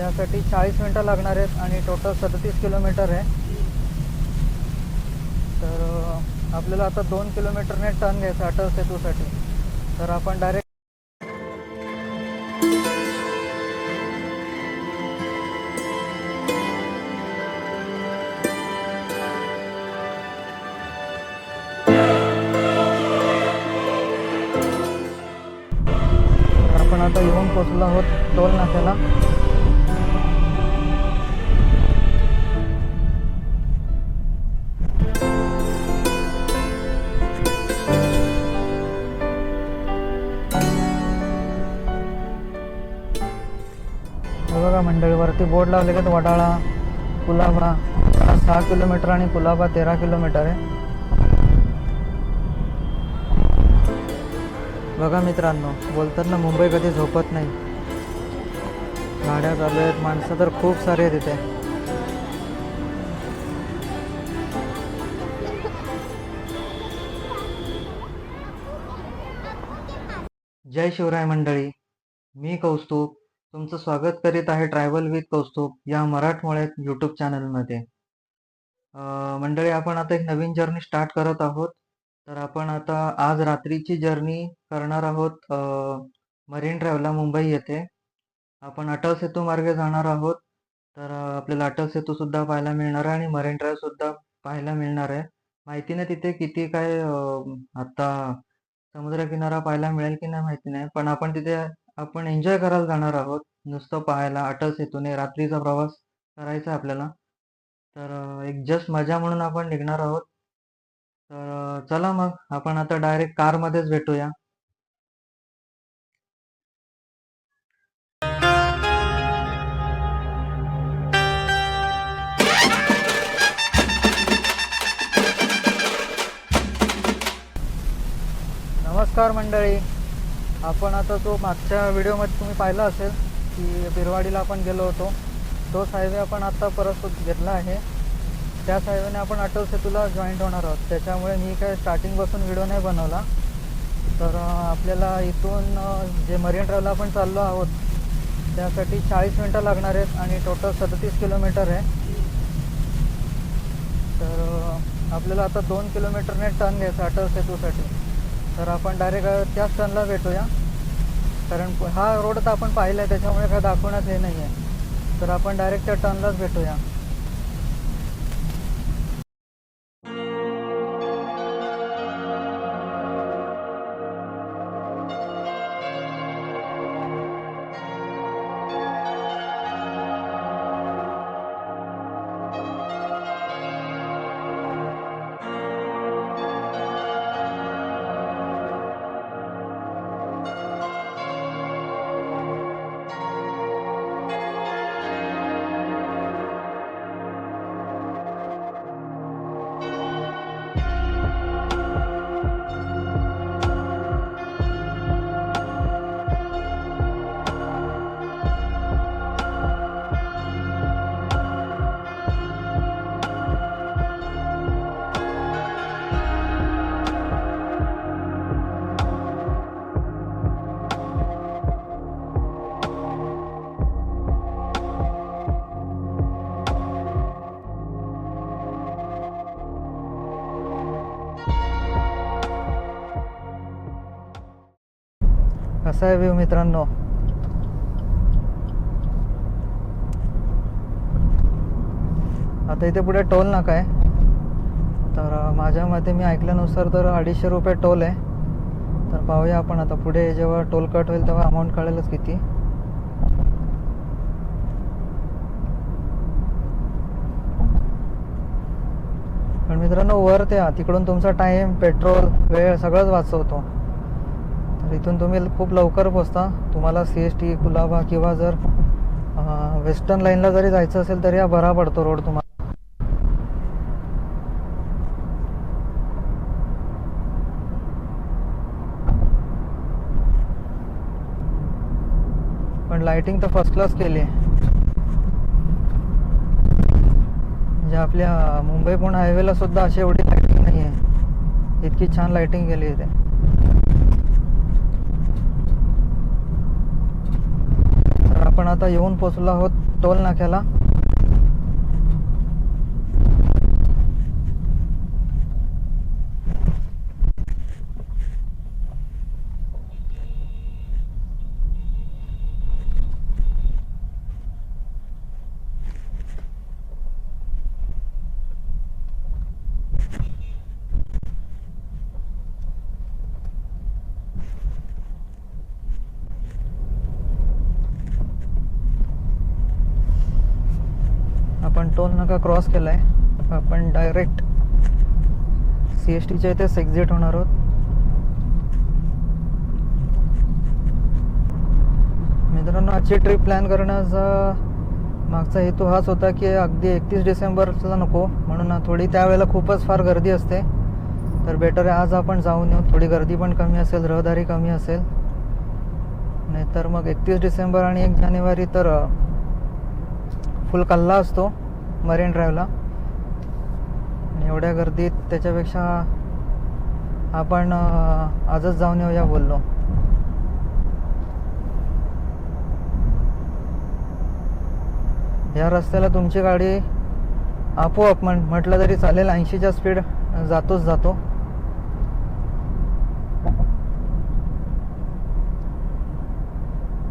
त्यासाठी चाळीस मिनटं लागणार आहेत आणि टोटल सदतीस किलोमीटर आहे. तर आपल्याला आता दोन किलोमीटरने टर्न घ्यायचा अटल सेतूसाठी. तर आपण डायरेक्ट आपण आता येऊन पोचलो आहोत टोल नाक्याला. वरती बोर्ड लावले की? वडाळा कुलाबा. सहा किलोमीटर आणि कुलाबा तेरा किलोमीटर आहे. बघा मित्रांनो बोलताना मुंबई कधी झोपत नाही. गाड्या चालू आहेत माणसं तर खूप सारे आहेत इथे. जय शिवराय मंडळी मी कौस्तुभ. तुमचं स्वागत करीत आहे ट्रॅव्हल विथ कौस्तुभ या मराठमोळ्यात यूट्यूब चॅनलमध्ये मंडळी आपण आता एक नवीन जर्नी स्टार्ट करत आहोत. तर आपण आता आज रात्रीची जर्नी करणार आहोत मरीन ड्राईव्हला मुंबई येथे. आपण अटल सेतू मार्गे जाणार आहोत. तर आपल्याला अटल सेतूसुद्धा पाहायला मिळणार आहे आणि मरीन ड्राईव्ह सुद्धा पाहायला मिळणार आहे. माहिती नाही तिथे किती काय आता समुद्रकिनारा पाहायला मिळेल की नाही माहिती नाही. पण आपण तिथे आपण एन्जॉय करायला जाणार आहोत. नुसतं पाहायला अटल सेतूने रात्रीचा प्रवास करायचा आहे आपल्याला. तर अं, एक जस्ट मजा म्हणून आपण निघणार आहोत. तर अं, चला मग आपण आता डायरेक्ट कारमध्येच भेटूया. नमस्कार मंडळी. आपण आता तो मागच्या व्हिडिओमध्ये तुम्ही पाहिला असेल की बिरवाडीला आपण गेलो होतो. तोच हायवे आपण आता परत घेतला आहे. त्याच हायवेने आपण अटल सेतूला जॉईंट होणार आहोत. त्याच्यामुळे मी काय स्टार्टिंगपासून व्हिडिओ नाही बनवला. तर आपल्याला इथून जे मरीन ड्राईव्हला आपण चाललो आहोत त्यासाठी चाळीस मिनटं लागणार आहेत आणि टोटल सदतीस किलोमीटर आहे. तर आपल्याला आता दोन किलोमीटरने टर्न घ्यायचा अटल सेतूसाठी. तर आपण डायरेक्ट त्याच टर्नला भेटूया. कारण हा रोड तर आपण पाहिला आहे त्याच्यामुळे काय दाखवण्यात हे नाही आहे तर आपण डायरेक्ट त्या टर्नलाच भेटूया. कसा आहे मित्रांनो. आता इथे पुढे टोल नाका आहे. तर माझ्या मते मी ऐकल्यानुसार तर अडीचशे रुपये टोल आहे. तर पाहूया आपण आता पुढे जेव्हा टोल कट होईल तेव्हा अमाऊंट कळेलच किती. पण मित्रांनो वर त्या तिकडून तुमचा टाईम पेट्रोल वेळ सगळंच वाचवतो. इथून तुम्ही खूप लवकर पोचता. तुम्हाला सी एस टी कुलाबा किंवा जर वेस्टर्न लाईनला जरी जायचं असेल तरी हा बरा पडतो रोड तुम्हाला. पण लाइटिंग तर फर्स्ट क्लास केली. आहे म्हणजे आपल्या मुंबई पुणे हायवेला सुद्धा अशी एवढी लाइटिंग नाही आहे इतकी छान लाइटिंग केली आहे इथे तर आपण आता येऊन पोचलो आहोत टोल नाक्याला आपण टोल नाका क्रॉस आहे आपण डायरेक्ट सी एस टीच्या इथेच एक्झिट होणार आहोत. मित्रांनो आजची ट्रिप प्लॅन करण्याचा मागचा हेतू हाच होता की अगदी एकतीस डिसेंबरला नको. म्हणून थोडी त्यावेळेला खूपच फार गर्दी असते. तर बेटर आहे आज आपण जाऊन येऊ. थोडी गर्दी पण कमी असेल रहदारी कमी असेल. नाहीतर मग एकतीस डिसेंबर आणि एक जानेवारी तर फुल कल्ला असतो. मरीन ड्राईव्हला एवढ्या गर्दीत त्याच्यापेक्षा आपण आजच जाऊन येऊया बोललो. या रस्त्याला तुमची गाडी आपोआप म्हण म्हटलं तरी चालेल. ऐंशीच्या स्पीड जातोच जातो.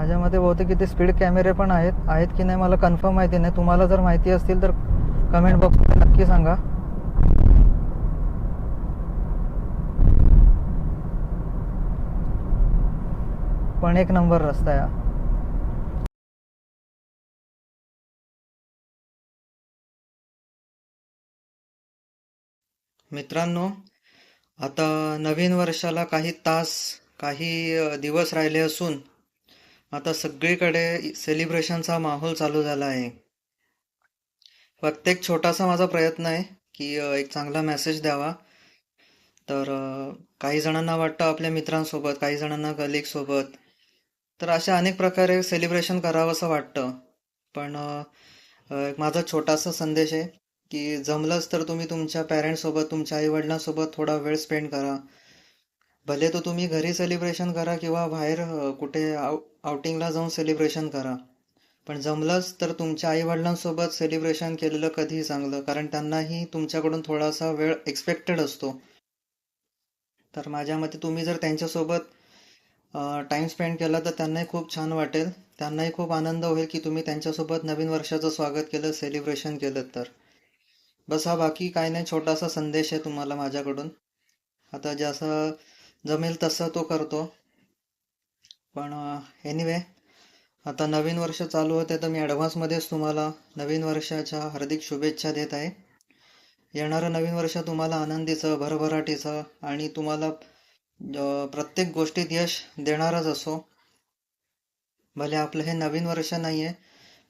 माझ्या बहुतेक इथे स्पीड कॅमेरे पण आहेत. आहेत की नाही मला कन्फर्म माहिती नाही. तुम्हाला जर माहिती असतील तर कमेंट बॉक्समध्ये नक्की सांगा. पण एक नंबर रस्ता आहे मित्रांनो आता नवीन वर्षाला काही तास काही दिवस राहिले असून आता सगळीकडे सेलिब्रेशनचा माहोल चालू झाला आहे. फक्त एक छोटासा माझा प्रयत्न आहे की एक चांगला मेसेज द्यावा. तर काही जणांना वाटतं आपल्या मित्रांसोबत काही जणांना कलिगसोबत तर अशा अनेक प्रकारे सेलिब्रेशन करावं असं वाटतं. पण एक माझा छोटासा संदेश आहे की जमलंच तर तुम्ही तुमच्या पॅरेंट्ससोबत तुमच्या आईवडिलांसोबत थोडा वेळ स्पेंड करा. भले तो तुम्ही घरी सेलिब्रेशन करा किंवा बाहेर कुठे आउ आउटिंगला जाऊन सेलिब्रेशन करा. पण जमलंच तर तुमच्या आईवडिलांसोबत सेलिब्रेशन केलेलं कधीही चांगलं कारण त्यांनाही तुमच्याकडून थोडासा वेळ एक्सपेक्टेड असतो. तर माझ्या मते तुम्ही जर त्यांच्यासोबत टाईम स्पेंड केला तर त्यांनाही खूप छान वाटेल. त्यांनाही खूप आनंद होईल की तुम्ही त्यांच्यासोबत नवीन वर्षाचं स्वागत केलं सेलिब्रेशन केलं तर. बस हा बाकी काही नाही छोटासा संदेश आहे तुम्हाला माझ्याकडून. आता जसं जमेल तसं तो करतो. पण एनिवे आता नवीन वर्ष चालू होते तर मी ॲडव्हान्समध्येच तुम्हाला नवीन वर्षाच्या हार्दिक शुभेच्छा देत आहे. येणारं नवीन वर्ष तुम्हाला आनंदीचं भरभराटीचं आणि तुम्हाला प्रत्येक गोष्टीत यश देणारच असो. भले आपलं हे नवीन वर्ष नाही आहे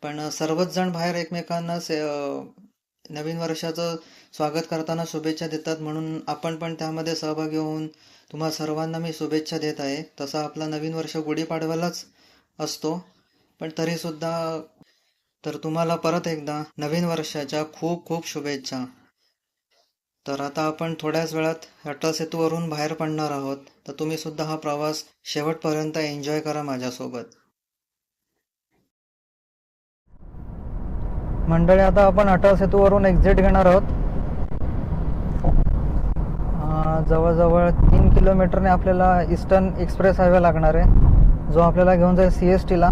पण सर्वच जण बाहेर एकमेकांना से नवीन वर्षाचं स्वागत करताना शुभेच्छा देतात म्हणून आपण पण त्यामध्ये सहभागी होऊन तुम्हा सर्वांना मी शुभेच्छा देत आहे. तसा आपला नवीन वर्ष गुढीपाडव्यालाच असतो. पण तरीसुद्धा तर तुम्हाला परत एकदा नवीन वर्षाच्या खूप खूप शुभेच्छा. तर आता आपण थोड्याच वेळात अटल सेतूवरून बाहेर पडणार आहोत. तर तुम्ही सुद्धा हा प्रवास शेवटपर्यंत एन्जॉय करा माझ्यासोबत. मंडळी आता आपण अटल सेतूवरून एक्झिट घेणार आहोत. जवळजवळ तीन किलोमीटरने आपल्याला ईस्टर्न एक्सप्रेस हायवे लागणार आहे. जो आपल्याला घेऊन जाईल सी एस टीला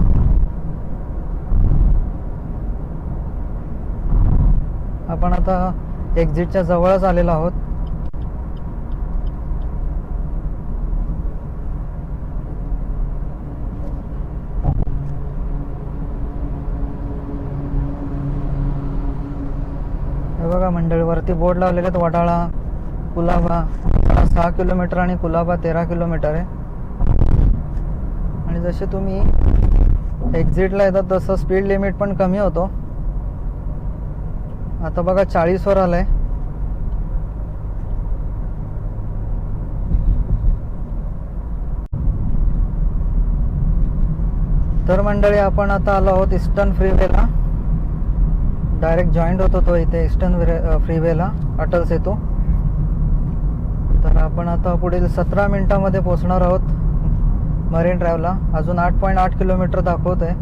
आपण आता एक्झिटच्या जवळच आलेलो आहोत. हे बघा मंडळी वरती बोर्ड लावलेले आहेत वडाळा कुलाबा सहा किलोमीटर आणि कुलाबा तेरा किलोमीटर आहे. आणि जसे तुम्ही एक्झिटला येतात तसं स्पीड लिमिट पण कमी होतो. आता बघा चाळीसवर आलंय. तर मंडळी आपण आता आलो आहोत इस्टर्न फ्रीवेला डायरेक्ट जॉईंट होतो तो इथे इस्टर्न फ्रीवेला अटल सेतू. तर आपण आता पुढील सतरा मिनटामध्ये पोचणार आहोत मरीन ड्राईव्हला अजून आठ पॉईंट आठ किलोमीटर दाखवत आहे.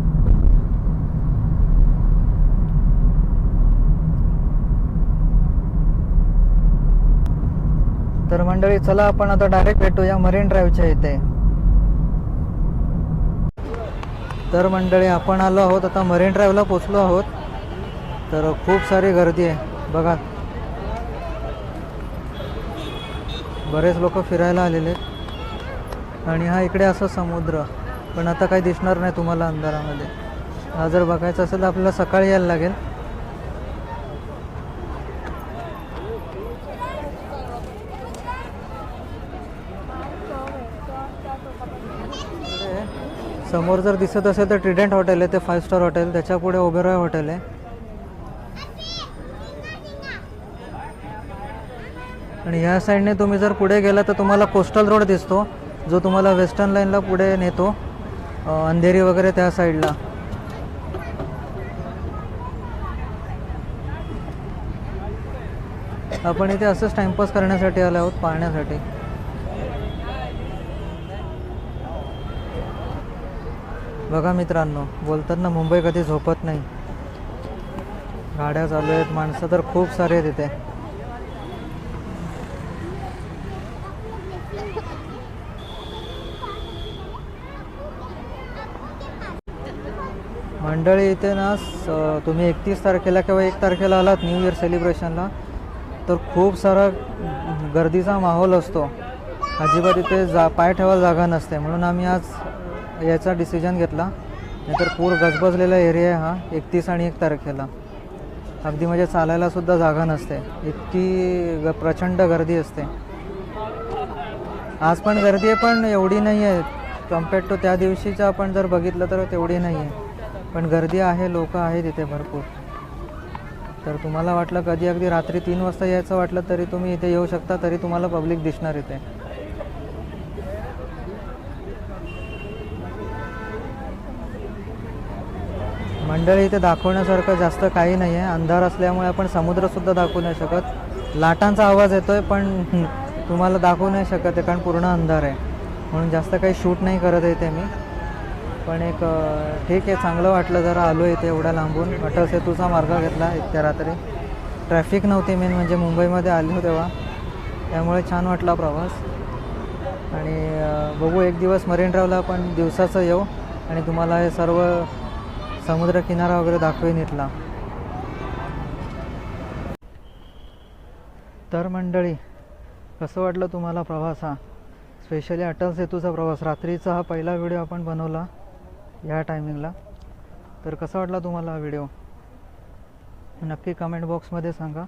तर मंडळी चला आपण आता डायरेक्ट भेटूया मरीन ड्राईव्हच्या इथे. तर मंडळी आपण आलो आहोत आता मरीन ड्राईव्हला पोचलो आहोत. तर खूप सारी गर्दी आहे. बघा बरेच लोक फिरायला आलेले आहेत. आणि हा इकडे असं समुद्र पण आता काही दिसणार नाही तुम्हाला अंधारामध्ये. हा जर बघायचं असेल तर आपल्याला सकाळी यायला लागेल. समोर जर दिसत असेल तर ट्रिडेंट हॉटेल आहे ते फाईव्ह स्टार हॉटेल त्याच्या पुढे ओबेरॉय हॉटेल आहे. आणि ह्या साईडने तुम्ही जर पुढे गेला तर तुम्हाला कोस्टल रोड दिसतो जो तुम्हाला वेस्टर्न लाईनला पुढे नेतो. अंधेरी वगैरे त्या साईडला. आपण इथे असंच टाइमपास करण्यासाठी आलो आहोत पाहण्यासाठी. बघा मित्रांनो बोलतात ना मुंबई कधी झोपत नाही. गाड्या चालू आहेत माणसं तर खूप सारे आहेत इथे. मंडळी इथे ना स- तुम्ही एकतीस तारखेला किंवा एक तारखेला आलात न्यू इयर सेलिब्रेशनला तर खूप सारा गर्दीचा माहोल असतो. अजिबात इथे जा पाय ठेवायला जागा नसते. म्हणून आम्ही आज याचा डिसिजन घेतला. नाहीतर पूर गजबजलेला एरिया आहे हा एकतीस आणि एक तारखेला. अगदी म्हणजे चालायला सुद्धा जागा नसते. इतकी ग प्रचंड गर्दी असते. आज पण गर्दी आहे पण एवढी नाही आहे कम्पेअर्ड टू त्या दिवशीचं आपण जर बघितलं तर तेवढी नाही आहे पण गर्दी आहे लोक आहेत इथे भरपूर. तर तुम्हाला वाटलं कधी अगदी रात्री तीन वाजता यायचं वाटलं तरी तुम्ही इथे येऊ शकता तरी तुम्हाला पब्लिक दिसणार इथे. मंडळी इथे दाखवण्यासारखं जास्त काही नाही आहे अंधार असल्यामुळे आपण समुद्रसुद्धा दाखवू नाही शकत. लाटांचा आवाज येतोय पण तुम्हाला दाखवू नाही शकत आहे कारण पूर्ण अंधार आहे. म्हणून जास्त काही शूट नाही करत आहे ते मी. पण एक ठीक आहे चांगलं वाटलं जरा आलो इथे एवढ्या लांबून. अटल सेतूचा मार्ग घेतला इतक्या रात्री. ट्रॅफिक नव्हती मेन म्हणजे मुंबईमध्ये आलो तेव्हा. त्यामुळे छान वाटला प्रवास. आणि बघू एक दिवस मरीन ड्राईव्हला पण दिवसाचं येऊ. आणि तुम्हाला हे सर्व समुद्र किनारा वगैरे दाखवेन इथला. तर मंडळी कसं वाटलं तुम्हाला प्रवास हा? स्पेशली अटल सेतूचा प्रवास. रात्रीचा हा पहिला व्हिडिओ आपण बनवला. या टायमिंगला तर कसा वाटला तुम्हाला हा व्हिडिओ नक्की कमेंट बॉक्समध्ये सांगा.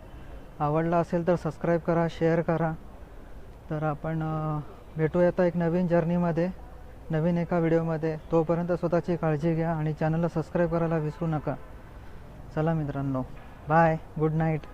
आवडला असेल तर सबस्क्राईब करा शेअर करा. तर आपण भेटूयात भेटूया आता एक नवीन जर्नीमध्ये नवीन एका व्हिडिओमध्ये तोपर्यंत स्वतःची काळजी घ्या आणि चॅनलला सबस्क्राईब करायला विसरू नका. चला मित्रांनो. Bye good night